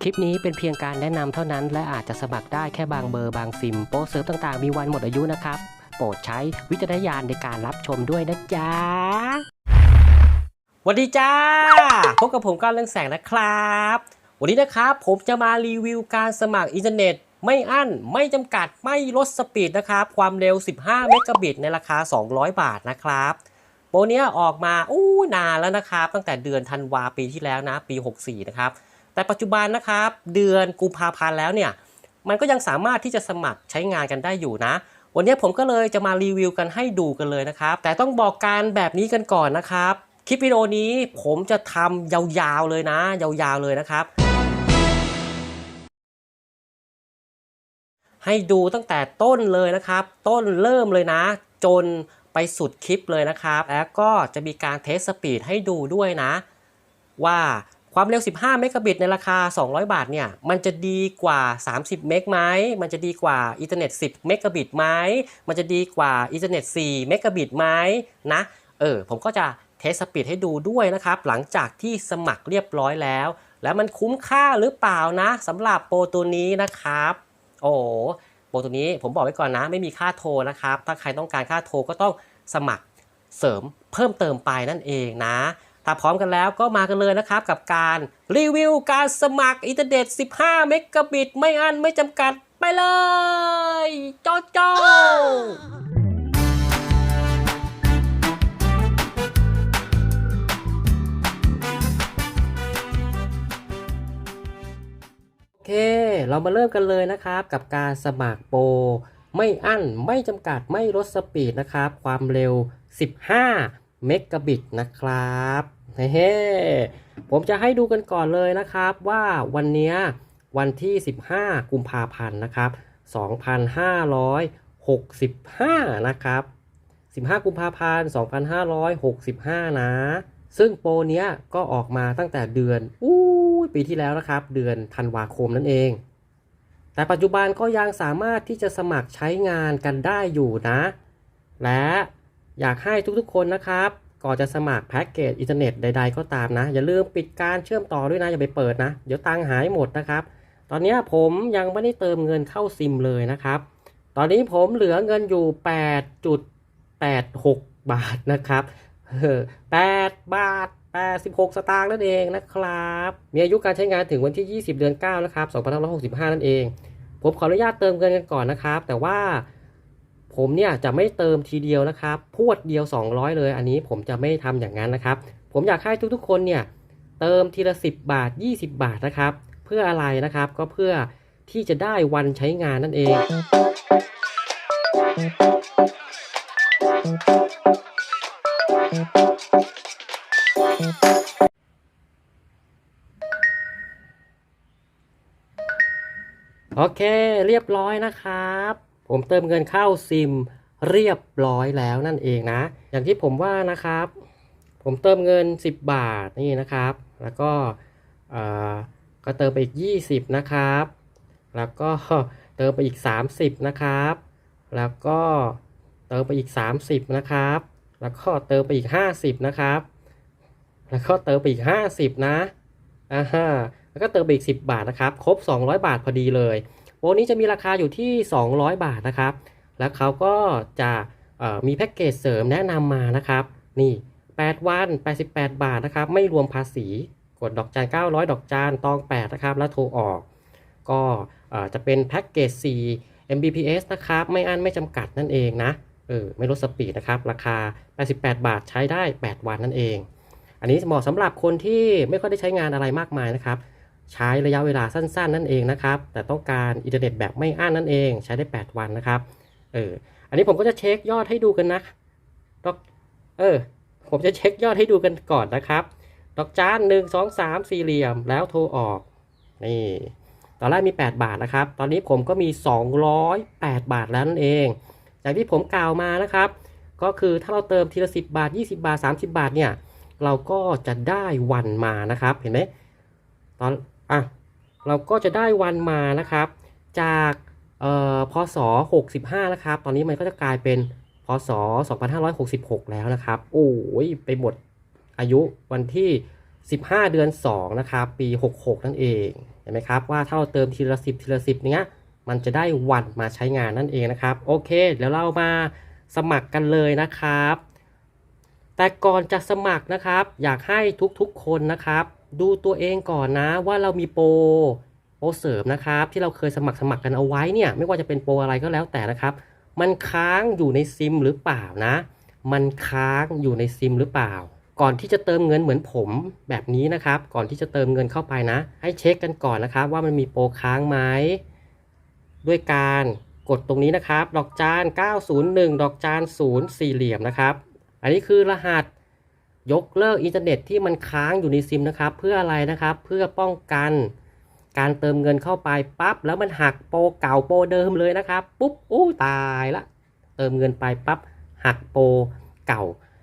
คลิปนี้เป็นเพียงการแนะนำเท่านั้น และอาจจะสมัครได้แค่บางเบอร์บางซิม โปรเซิร์ฟต่างๆ มีวันหมดอายุนะครับ โปรดใช้วิจารณญาณในการรับชมด้วยนะจ๊ะสวัสดีจ้า พบกับผมก้าวเรื่องแสงนะครับ วันนี้นะครับผมจะมารีวิวการสมัครอินเทอร์เน็ต ไม่อั้น ไม่จำกัดไม่ลดสปีดนะครับ ความเร็ว 15 เมกะบิตในราคา 200 บาทนะครับโปรเนี้ยออกมาอู้นานแล้วนะครับ ตั้งแต่เดือนธันวาปีที่แล้วนะ ปี 64 นะครับ แต่ปัจจุบันนะครับเดือนกุมภาพันธ์แล้วเนี่ยมันก็ยังสามารถที่จะสมัครใช้งานกันได้อยู่นะ วันนี้ผมก็เลยจะมารีวิวกันให้ดูกันเลยนะครับ แต่ต้องบอกการแบบนี้กันก่อนนะครับ คลิปวิดีโอนี้ผมจะทำยาวๆเลยนะ ยาวๆเลยนะครับ ให้ดูตั้งแต่ต้นเลยนะครับ ต้นเริ่มเลยนะ จนไปสุดคลิปเลยนะครับ แล้วก็จะมีการเทสสปีดให้ดูด้วยนะ ว่า ความเร็ว 15 เมกะบิตในราคา 200 บาทเนี่ย มันจะดีกว่า 30 เมกไหม มันจะดีกว่าอินเทอร์เน็ต 10 เมกะบิตไหม มันจะดีกว่าอินเทอร์เน็ต 4 เมกะบิตไหมนะ เออ ผมก็จะเทสสปีดให้ดูด้วยนะครับ หลังจากที่สมัครเรียบร้อยแล้ว แล้วมันคุ้มค่าหรือเปล่านะสำหรับโปรตัวนี้นะครับ โอ้โหโปรตัวนี้ผมบอกไว้ก่อนนะ ไม่มีค่าโทรนะครับ ถ้าใครต้องการค่าโทรก็ต้องสมัครเสริมเพิ่มเติมไปนั่นเองนะ ถ้าพร้อมกันแล้วก็มากันเลยนะครับ กับการรีวิวการสมัครอินเทอร์เน็ต 15 เมกะบิต ไม่อั้นไม่จำกัดไปเลยโจโจโอเค เรามาเริ่มกันเลยนะครับ กับการสมัครโปรไม่อั้นไม่จำกัดไม่ลดสปีดนะครับ ความเร็ว 15 เมกะบิตนะครับ เฮ้ผมจะให้ดูกันก่อนเลยนะครับ ว่าวันเนี้ยวันที่ 15 กุมภาพันธ์นะครับ 2565 นะครับ 15 กุมภาพันธ์ 2565 นะ ซึ่งโปรเนี้ยก็ออกมาตั้งแต่เดือนอู้ปีที่แล้วนะครับ เดือนธันวาคมนั่นเอง แต่ปัจจุบันก็ยังสามารถที่จะสมัครใช้งานกันได้อยู่นะ และอยากให้ทุกๆคนนะครับ ก่อนจะสมัครแพ็กเกจอินเทอร์เน็ตใดๆก็ตามนะ อย่าลืมปิดการเชื่อมต่อด้วยนะ อย่าไปเปิดนะ เดี๋ยวตังหายหมดนะครับ ตอนนี้ผมยังไม่ได้เติมเงินเข้าซิมเลยนะครับ ตอนนี้ผมเหลือเงินอยู่ 8.86 บาทนะครับ8บาท 86 สตางค์นั่นเองนะครับ มีอายุการใช้งานถึงวันที่ 20 เดือน 9 นะครับ 2565 นั่นเอง ผมขออนุญาตเติมเงินกันก่อนนะครับ แต่ว่า ผมเนี่ยจะไม่เติมทีเดียวนะครับพวดเดียว 200 เลย อันนี้ผมจะไม่ทำอย่างนั้นนะครับ ผมอยากให้ทุกๆคนเนี่ยเติมทีละ 10 บาท 20 บาทนะครับ เพื่ออะไรนะครับก็เพื่อที่จะได้วันใช้งานนั่นเอง โอเค เรียบร้อยนะครับ ผมเติมเงินเข้าซิมเรียบร้อยแล้วนั่นเองนะ อย่างที่ผมว่านะครับ ผมเติมเงิน 10 บาทนี่นะครับ แล้วก็ก็เติมไปอีก 20 นะครับ แล้วก็เติมไปอีก 30 นะครับ แล้วก็เติมไปอีก 30 นะครับ แล้วก็เติมไปอีก 50 นะครับ แล้วก็เติมไปอีก 50 นะอ่าฮะแล้วก็เติมไปอีก 10 บาทนะครับ ครบ 200 บาทพอดีเลย โปรนี้จะมีราคาอยู่ที่ 200 บาทนะครับ แล้วเขาก็จะมีแพ็กเกจเสริมแนะนำมานะครับ นี่ 8 วัน 88 บาทนะครับ ไม่รวมภาษี กดดอกจาน900 ดอกจานตอง 8 นะครับ แล้วโทรออก ก็จะเป็นแพ็กเกจ 4 Mbps นะครับ ไม่อั้นไม่จำกัดนั่นเองนะ เออ ไม่ลดสปีดนะครับ ราคา 88 บาทใช้ได้ 8 วันนั่นเอง อันนี้เหมาะสำหรับคนที่ไม่ค่อยได้ใช้งานอะไรมากมายนะครับ ใช้ระยะเวลาสั้น ๆ นั่นเองนะครับ แต่ต้องการอินเทอร์เน็ตแบบไม่อั้นนั่นเอง ใช้ได้ 8 วันนะครับ เออ อันนี้ผมก็จะเช็คยอดให้ดูกันนะดอกเออ ผมจะเช็คยอดให้ดูกันก่อนนะครับ ดอกจานหนึ่งสองสามสี่เหลี่ยม แล้วโทรออก นี่ ตอนแรกมี 8 บาทนะครับ ตอนนี้ผมก็มี 208 บาทแล้วนั่นเองอย่างที่ผมกล่าวมานะครับ ก็คือถ้าเราเติมทีละ 10 บาท 20 บาท 30 บาทเนี่ย เราก็จะได้วันมานะครับ เห็นไหมตอน อะเราก็จะได้วันมานะครับ จากเอ่อพศ 65 นะครับ ตอนนี้มันก็จะกลายเป็นพศ 2566 แล้วนะครับ โอ้ยไปหมดอายุวันที่ 15 เดือน 2 นะครับ ปี 66 นั่นเองเห็นไหมครับว่าถ้าเราเติมทีละสิบทีละสิบเนี้ยมันจะได้วันมาใช้งานนั่นเองนะครับ โอเคเดี๋ยวเรามาสมัครกันเลยนะครับ แต่ก่อนจะสมัครนะครับ อยากให้ทุกๆคนนะครับ ดูตัวเองก่อนนะว่าเรามีโปรโปรเสริมนะครับ ที่เราเคยสมัครสมัครกันเอาไว้เนี่ยไม่ว่าจะเป็นโปรอะไรก็แล้วแต่นะครับ มันค้างอยู่ในซิมหรือเปล่านะ มันค้างอยู่ในซิมหรือเปล่า ก่อนที่จะเติมเงินเหมือนผมแบบนี้นะครับ ก่อนที่จะเติมเงินเข้าไปนะ ให้เช็คกันก่อนนะครับ ว่ามันมีโปรค้างไหมด้วยการกดตรงนี้นะครับ ดอกจาน 901 ดอกจาน0สี่เหลี่ยมนะครับ อันนี้คือรหัส ยกเลิกอินเทอร์เน็ตที่มันค้างอยู่ในซิมนะครับ เพื่ออะไรนะครับ เพื่อป้องกันการเติมเงินเข้าไปปั๊บแล้วมันหักโปรเก่าโปรเดิมเลยนะครับ ปุ๊บอู้ตายละ เติมเงินไปปั๊บหักโปรเก่า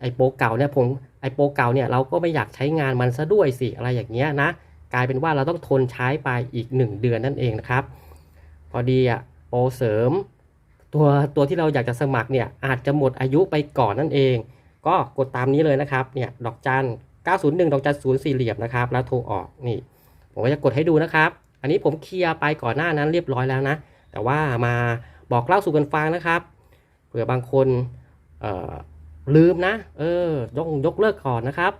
ไอโปรเก่าเนี่ยผมไอโปรเก่าเนี่ยเราก็ไม่อยากใช้งานมันซะด้วยสิอะไรอย่างเงี้ยนะ กลายเป็นว่าเราต้องทนใช้ไปอีก 1 เดือนนั่นเองนะครับ พอดีอะโปรเสริม ตัวตัวที่เราอยากจะสมัครเนี่ยอาจจะหมดอายุไปก่อนนั่นเอง ก็กดตามนี้เลยนะครับเนี่ยดอกจัน 901 ดอกจัน0สี่เหลี่ยมนะครับแล้วโทรออกนี่ ผมก็จะกดให้ดูนะครับ อันนี้ผมเคลียร์ไปก่อนหน้านั้นเรียบร้อยแล้วนะ แต่ว่ามาบอกเล่าสู่กันฟังนะครับเผื่อบางคนลืมนะ เออยกยกเลิกก่อนนะครับ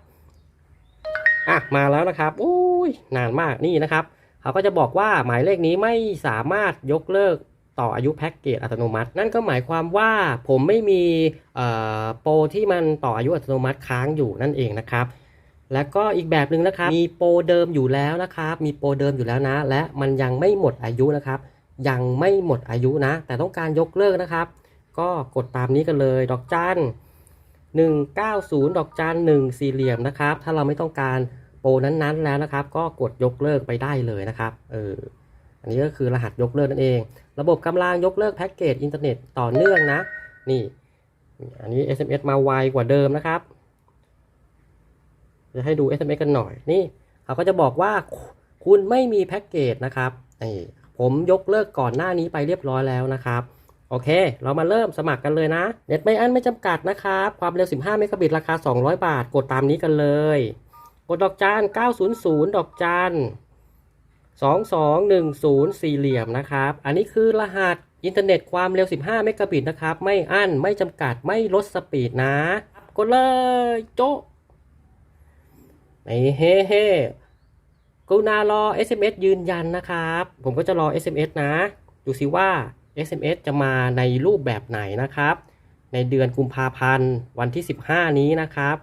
อะมาแล้วนะครับอุ้ยนานมากนี่นะครับ เขาก็จะบอกว่าหมายเลขนี้ไม่สามารถยกเลิก ต่ออายุแพ็กเกจอัตโนมัติ นั่นก็หมายความว่าผมไม่มีโปรที่มันต่ออายุอัตโนมัติค้างอยู่นั่นเองนะครับแล้วก็อีกแบบหนึ่งนะครับ มีโปรเดิมอยู่แล้วนะครับ มีโปรเดิมอยู่แล้วนะ และมันยังไม่หมดอายุนะครับ ยังไม่หมดอายุนะ แต่ต้องการยกเลิกนะครับ ก็กดตามนี้กันเลย ดอกจัน190 ดอกจัน1สี่เหลี่ยมนะครับ ถ้าเราไม่ต้องการโปรนั้นๆแล้วนะครับ ก็กดยกเลิกไปได้เลยนะครับ เออ อันนี้ก็คือรหัสยกเลิกนั่นเอง ระบบกำลังยกเลิกแพ็กเกจอินเทอร์เน็ตต่อเนื่องนะ นี่ อันนี้ SMS มาไวกว่าเดิมนะครับ จะให้ดู SMS กันหน่อย นี่เขาก็จะบอกว่าคุณไม่มีแพ็กเกจนะครับนี่ผมยกเลิกก่อนหน้านี้ไปเรียบร้อยแล้วนะครับ โอเค เรามาเริ่มสมัครกันเลยนะ เน็ตไม่อั้นไม่จำกัดนะครับ ความเร็ว 15 เมกะบิตราคา 200 บาท กดตามนี้กันเลย กดดอกจาน900 ดอกจาน 2210 สี่เหลี่ยมนะครับ อันนี้คือรหัสอินเทอร์เน็ตความเร็ว 15 เมกะบิตนะครับ ไม่อั้น ไม่จำกัด ไม่ลดสปีดนะกดเลยโจ๊ะไอ้เฮ้เฮ้กรุณารอ SMS ยืนยันนะครับ ผมก็จะรอ SMS นะ ดูสิว่า SMS จะมาในรูปแบบไหนนะครับ ในเดือนกุมภาพันธ์วันที่ 15 นี้นะครับ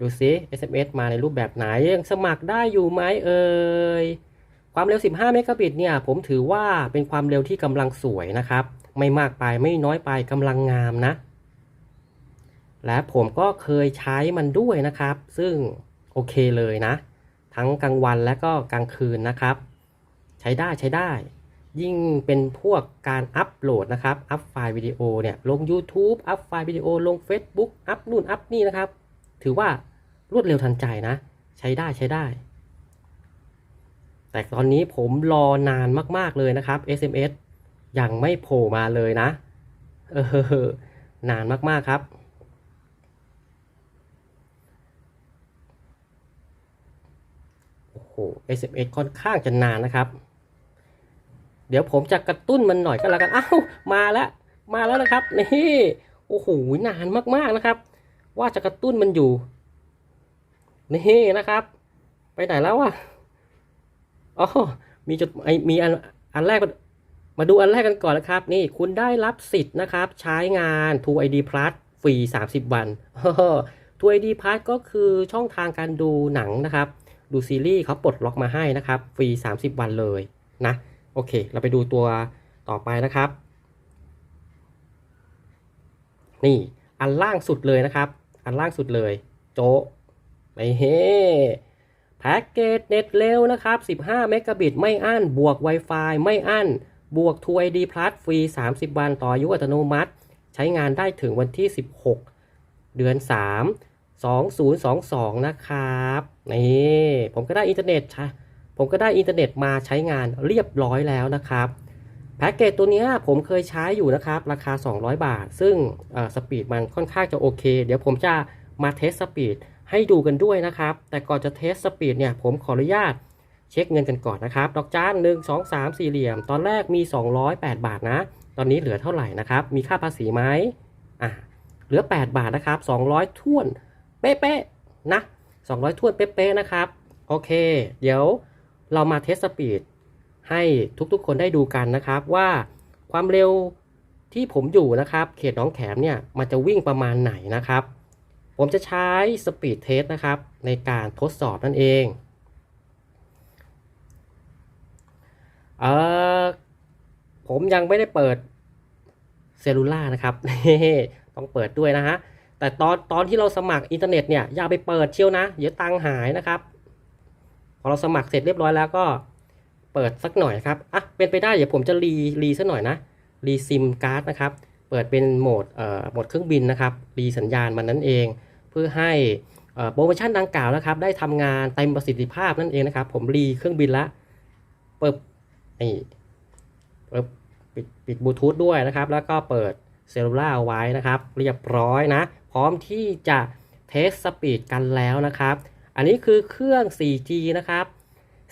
ดูซิ SMS มาในรูปแบบไหนยังสมัครได้อยู่ไหมเอ่ยความเร็ว 15 เมกะบิตเนี่ยผมถือว่าเป็นความเร็วที่กำลังสวยนะครับ ไม่มากไปไม่น้อยไปกำลังงามนะ และผมก็เคยใช้มันด้วยนะครับ ซึ่งโอเคเลยนะ ทั้งกลางวันและก็กลางคืนนะครับ ใช้ได้ใช้ได้ ยิ่งเป็นพวกการอัปโหลดนะครับ อัปไฟล์วิดีโอเนี่ยลง YouTube อัปไฟล์วิดีโอลง Facebook อัปนู่นอัปนี่นะครับ ถือว่ารวดเร็วทันใจนะ ใช้ได้ใช้ได้ แต่ตอนนี้ผมรอนานมาก ๆ เลยนะครับ SMS ยังไม่โผล่มาเลยนะ เออนานมาก ๆ ครับ โอ้โห SMS ค่อนข้างจะนานนะครับ เดี๋ยวผมจะกระตุ้นมันหน่อยก็แล้วกัน อ้าว มาแล้ว มาแล้วนะครับ นี่ โอ้โห นานมาก ๆ นะครับ ว่าจะกระตุ้นมันอยู่ นี่นะครับ ไปไหนแล้วอะอ๋อมีจุดไอมีอันอันแรกมามาดูอันแรกกันก่อนนะครับ นี่คุณได้รับสิทธิ์นะครับ ใช้งาน True ID Plus ฟรี 30 วัน True ID Plus ก็คือช่องทางการดูหนังนะครับ ดูซีรีส์เขาปลดล็อกมาให้นะครับ ฟรี 30 วันเลยนะ โอเค เราไปดูตัวต่อไปนะครับ นี่อันล่างสุดเลยนะครับ อันล่างสุดเลย โจะไปเฮ้แพ็กเกจเน็ตเร็วนะครับ 15 เมกะบิตไม่อั้น บวก Wi-Fi ไม่อั้น บวก True ID Plus ฟรี 30 วันต่ออายุอัตโนมัติ ใช้งานได้ถึงวันที่ 16 เดือน 3 2022 นะครับ นี่ผมก็ได้อินเทอร์เน็ตใช่ผมก็ได้อินเทอร์เน็ตมาใช้งานเรียบร้อยแล้วนะครับ แพ็กเกจตัวนี้ผมเคยใช้อยู่นะครับ ราคา 200 บาท ซึ่งสปีดมันค่อนข้างจะโอเค เดี๋ยวผมจะมาเทสสปีดให้ดูกันด้วยนะครับ แต่ก่อนจะเทสสปีดเนี่ยผมขออนุญาตเช็คเงินกันก่อนนะครับ ดอกจานหนึ่งสองสามสี่เหลี่ยม ตอนแรกมี 208 บาทนะ ตอนนี้เหลือเท่าไหร่นะครับ มีค่าภาษีไหมอะเหลือ 8 บาทนะครับ 200ท้วนเป๊ะๆนะ 200ท้วนเป๊ะๆนะครับ โอเค เดี๋ยวเรามาเทสสปีด ให้ทุกๆคนได้ดูกันนะครับว่าความเร็วที่ผมอยู่นะครับ เขตน้องแขมเนี่ยมันจะวิ่งประมาณไหนนะครับ ผมจะใช้สปีดเทสนะครับ ในการทดสอบนั่นเองเออผมยังไม่ได้เปิดเซลูล่านะครับต้องเปิดด้วยนะฮะแต่ตอนตอนที่เราสมัครอินเทอร์เน็ตเนี่ยอย่าไปเปิดเชียวนะ เดี๋ยวตังหายนะครับ พอเราสมัครเสร็จเรียบร้อยแล้วก็ เปิดสักหน่อยครับอะเป็นไปได้เดี๋ยวผมจะรีรีสักหน่อยนะรีซิมการ์ดนะครับ เปิดเป็นโหมดเอ่อโหมดเครื่องบินนะครับรีสัญญาณมันนั่นเอง เพื่อให้โปรโมชั่นดังกล่าวนะครับ ได้ทำงานเต็มประสิทธิภาพนั่นเองนะครับ ผมรีเครื่องบินละเปิดนี่เปิดปิดปิดบลูทูธด้วยนะครับ แล้วก็เปิดเซลลูล่าเอาไว้นะครับ เรียบร้อยนะ พร้อมที่จะเทสสปีดกันแล้วนะครับ อันนี้คือเครื่อง 4G นะครับ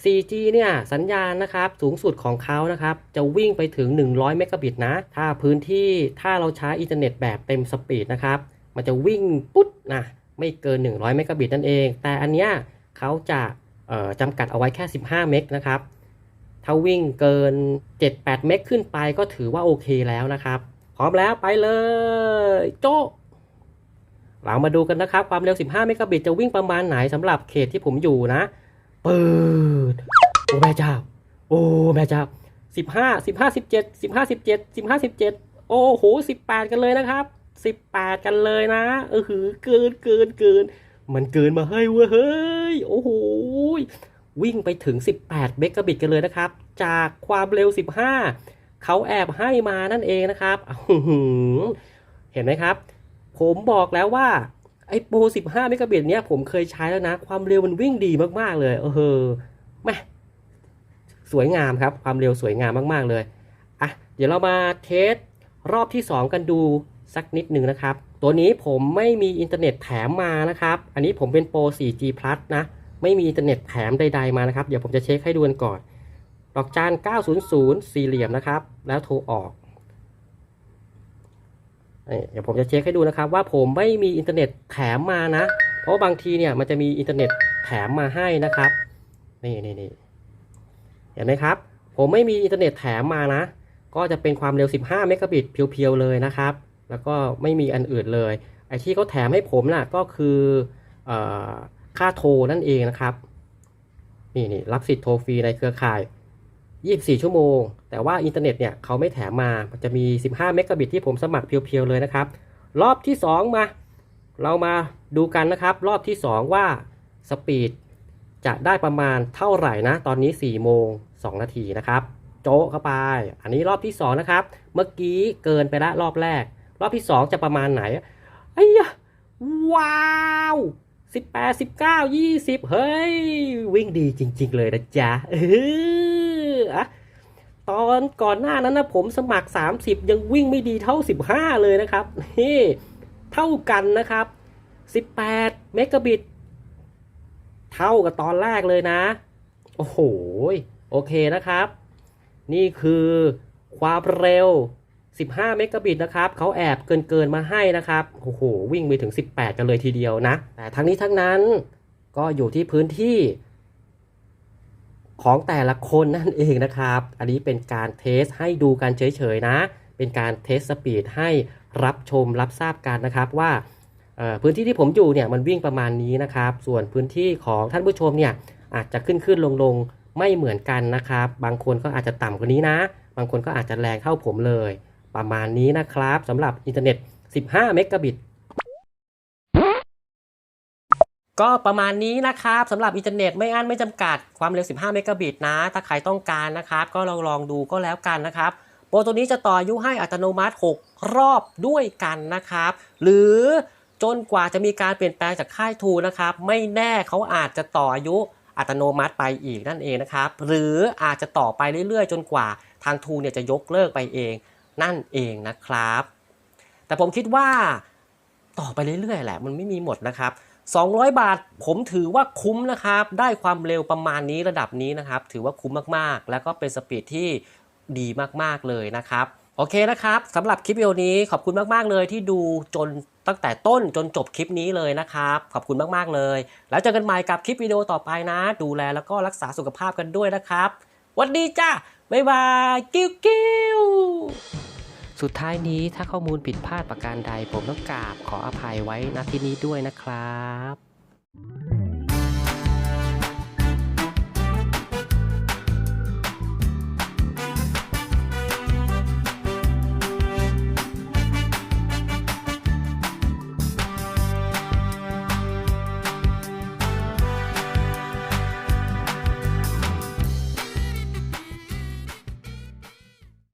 4G เนี่ยสัญญาณนะครับสูงสุดของเขานะครับจะวิ่งไปถึง 100 เมกะบิตนะ ถ้าพื้นที่ถ้าเราใช้อินเทอร์เน็ตแบบเต็มสปีดนะครับ มันจะวิ่งปุ๊บนะไม่เกิน 100 เมกะบิตนั่นเอง แต่อันเนี้ยเขาจะจำกัดเอาไว้แค่ 15 เมกนะครับ ถ้าวิ่งเกิน 7-8 เมกขึ้นไปก็ถือว่าโอเคแล้วนะครับ พร้อมแล้วไปเลย โจ๊ะเรามาดูกันนะครับ ความเร็ว 15 เมกะบิตจะวิ่งประมาณไหนสำหรับเขตที่ผมอยู่นะ เปิด โอ้แม่เจ้า โอ้แม่เจ้า15 15 17 15 17 15 17โอ้โห18กันเลยนะครับ18กันเลยนะ เออหือเกินเกินเกิน มันเกินมาให้เว้ยเฮ้ยโอ้โหวิ่งไปถึง 18 เมกะบิตกันเลยนะครับ จากความเร็ว 15 เขาแอบให้มานั่นเองนะครับ เห็นไหมครับ ผมบอกแล้วว่า ไอ้โปร15เมกะบิตเนี้ยผมเคยใช้แล้วนะ ความเร็วมันวิ่งดีมากๆเลยเออแม่สวยงามครับ ความเร็วสวยงามมากๆเลยอะเดี๋ยวเรามาเทสรอบที่ 2 กันดูสักนิดหนึ่งนะครับ ตัวนี้ผมไม่มีอินเทอร์เน็ตแถมมานะครับ อันนี้ผมเป็นโปร 4G Plus นะ ไม่มีอินเทอร์เน็ตแถมใดๆมานะครับ เดี๋ยวผมจะเช็คให้ดูกันก่อน ดอกจาน900 สี่เหลี่ยมนะครับ แล้วโทรออก เดี๋ยวผมจะเช็คให้ดูนะครับ ว่าผมไม่มีอินเทอร์เน็ตแถมมานะ เพราะบางทีเนี่ยมันจะมีอินเทอร์เน็ตแถมมาให้นะครับ นี่นี่นี่เห็นไหมครับ ผมไม่มีอินเทอร์เน็ตแถมมานะ ก็จะเป็นความเร็ว 15 เมกะบิตเพียวๆเลยนะครับ แล้วก็ไม่มีอันอื่นเลย ไอที่เขาแถมให้ผมน่ะก็คือเออค่าโทรนั่นเองนะครับ นี่นี่รับสิทธิ์โทรฟรีในเครือข่าย 24 ชั่วโมง แต่ว่าอินเทอร์เน็ตเนี่ยเขาไม่แถมมา มันจะมี 15 เมกะบิตที่ผมสมัครเพียวๆเลยนะครับ รอบที่ 2 มา เรามาดูกันนะครับ รอบที่ 2 ว่าสปีดจะได้ประมาณเท่าไหร่นะ ตอนนี้ 4 โมง 2 นาทีนะครับ โจ๊ะเข้าไป อันนี้รอบที่ 2 นะครับ เมื่อกี้เกินไปละรอบแรก รอบที่ 2 จะประมาณไหนไอ้ยะว้าว18 19 20เฮ้ย วิ่งดีจริง ๆ เลยนะจ๊ะเอออะ ตอนก่อนหน้านั้นนะผมสมัคร 30 ยังวิ่งไม่ดีเท่า 15 เลยนะครับนี่เท่ากันนะครับ 18 เมกะบิต เท่ากับตอนแรกเลยนะ โอ้โห โอเคนะครับ นี่คือความเร็ว 15 เมกะบิตนะครับ เขาแอบเกินเกินๆมาให้นะครับ โอ้โห วิ่งไปถึง 18 กันเลยทีเดียวนะ แต่ทั้งนี้ทั้งนั้นก็อยู่ที่พื้นที่ ของแต่ละคนนั่นเองนะครับ อันนี้เป็นการเทสให้ดูกันเฉยๆนะ เป็นการเทสสปีดให้รับชมรับทราบกันนะครับว่าพื้นที่ที่ผมอยู่เนี่ยมันวิ่งประมาณนี้นะครับ ส่วนพื้นที่ของท่านผู้ชมเนี่ยอาจจะขึ้นขึ้นลงลงไม่เหมือนกันนะครับ บางคนก็อาจจะต่ำกว่านี้นะ บางคนก็อาจจะแรงเข้าผมเลย ประมาณนี้นะครับสำหรับอินเทอร์เน็ต 15 เมกะบิต ก็ประมาณนี้นะครับสำหรับอินเทอร์เน็ตไม่อั้นไม่จำกัดความเร็ว 15 เมกะบิตนะ ถ้าใครต้องการนะครับก็ลองลองดูก็แล้วกันนะครับโปรตัวนี้จะต่ออายุให้อัตโนมัติ 6 รอบด้วยกันนะครับ หรือจนกว่าจะมีการเปลี่ยนแปลงจากค่ายทูนะครับ ไม่แน่เขาอาจจะต่ออายุอัตโนมัติไปอีกนั่นเองนะครับ หรืออาจจะต่อไปเรื่อยๆ จนกว่าทางทูเนี่ยจะยกเลิกไปเองนั่นเองนะครับ แต่ผมคิดว่าต่อไปเรื่อยๆแหละ มันไม่มีหมดนะครับ 200 บาทผมถือว่าคุ้มนะครับ ได้ความเร็วประมาณนี้ระดับนี้นะครับ ถือว่าคุ้มมากๆ แล้วก็เป็นสปีดที่ดีมากๆเลยนะครับ โอเคนะครับสำหรับคลิปวิดีโอนี้ขอบคุณมากๆเลยที่ดูจนตั้งแต่ต้นจนจบคลิปนี้เลยนะครับ ขอบคุณมากๆเลย แล้วเจอกันใหม่กับคลิปวิดีโอต่อไปนะ ดูแลแล้วก็รักษาสุขภาพกันด้วยนะครับวันดีจ้าบ๊ายบาย กิ้วกิ้ว สุดท้ายนี้ถ้าข้อมูลผิดพลาดประการใด ผมต้องกราบขออภัยไว้ณที่นี้ด้วยนะครับ